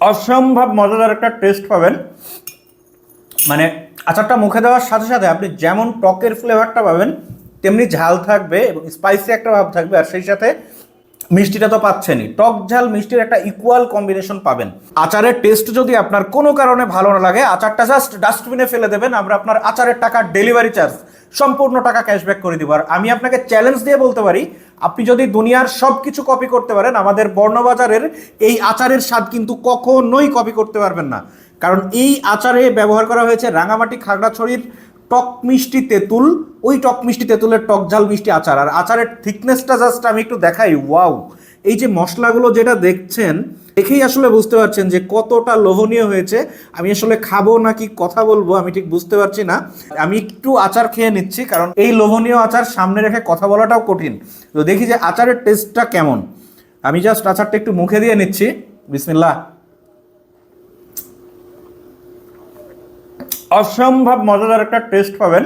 অসম্ভব মজাদার একটা টেস্ট পাবেন। মানে আচারটা মুখে দেওয়ার সাথে সাথে আপনি যেমন টকের ফ্লেভারটা পাবেন, তেমনি ঝাল থাকবে এবং স্পাইসি একটা ভাব থাকবে আর সেই সাথে মিষ্টিটা তো পাচ্ছেনই। টক ঝাল মিষ্টির একটা ইকুয়াল কম্বিনেশন পাবেন। আচারের টেস্ট যদি আপনার কোনো কারণে ভালো না লাগে, আচারটা জাস্ট ডাস্টবিনে ফেলে দেবেন, আমরা আপনার আচারের টাকা ডেলিভারি চার্জ সম্পূর্ণ টাকা ক্যাশব্যাক করে দিব। আর আমি আপনাকে চ্যালেঞ্জ দিয়ে বলতে পারি, আপনি যদি দুনিয়ার সব কিছু কপি করতে পারেন, আমাদের বর্ণবাজারের এই আচারের স্বাদ কিন্তু কখনোই কপি করতে পারবেন না। কারণ এই আচারে ব্যবহার করা হয়েছে রাঙামাটি খাগড়াছড়ির টক মিষ্টি তেঁতুল। ওই টক মিষ্টি তেঁতুলের টক ঝাল মিষ্টি আচার। আর আচারের থিকনেসটা জাস্ট আমি একটু দেখাই। ওয়াও এই যে মশলাগুলো যেটা দেখছেন দেখেই আসলে বুঝতে পারছেন যে কতটা লোভনীয় হয়েছে। আমি আসলে খাব নাকি কথা বলব, আমি ঠিক বুঝতে পারছি না। আমি একটু আচার খেয়ে নিচ্ছি, কারণ এই লোভনীয় আচার সামনে রেখে কথা বলাটাও কঠিন। তো দেখি যে আচারের টেস্টটা কেমন। আমি জাস্ট আচারটা একটু মুখে দিয়ে নিচ্ছি। বিসমিল্লাহ। অসম্ভব মজাদার একটা টেস্ট পাবেন।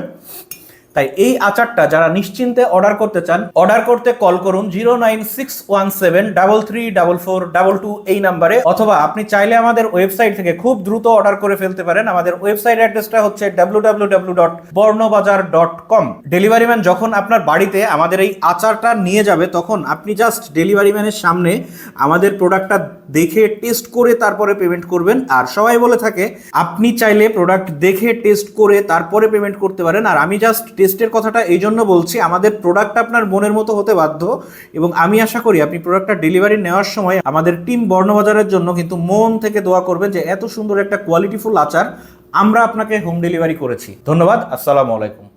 তাই এই আচারটা যারা নিশ্চিন্তে অর্ডার করতে চান অর্ডার করতে কল করুন zero nine six one seven double three double four double two এই নাম্বারে অথবা আপনি চাইলে আমাদের ওয়েবসাইট থেকে খুব দ্রুত অর্ডার করে ফেলতে পারেন। আমাদের ওয়েবসাইট অ্যাড্রেসটা হচ্ছে W W W dot Barnobazar dot com delivery man যখন আপনার বাড়িতে আমাদের এই আচারটা নিয়ে যাবে, তখন আপনি জাস্ট ডেলিভারি ম্যানের সামনে আমাদের প্রোডাক্টটা দেখে টেস্ট করে তারপরে পেমেন্ট করবেন। আর সবাই বলে থাকে, আপনি চাইলে প্রোডাক্ট দেখে টেস্ট করে তারপরে পেমেন্ট করতে পারেন। আর আমি জাস্ট টেস্টের কথাটা এই জন্য বলছি, আমাদের প্রোডাক্ট আপনার মনের মতো হতে বাধ্য এবং আমি আশা করি আপনি প্রোডাক্টটা ডেলিভারি নেওয়ার সময় আমাদের টিম বর্ণবাজারের জন্য কিন্তু মন থেকে দোয়া করবেন যে এত সুন্দর একটা কোয়ালিটিফুল আচার আমরা আপনাকে হোম ডেলিভারি করেছি। ধন্যবাদ, আসসালামু আলাইকুম।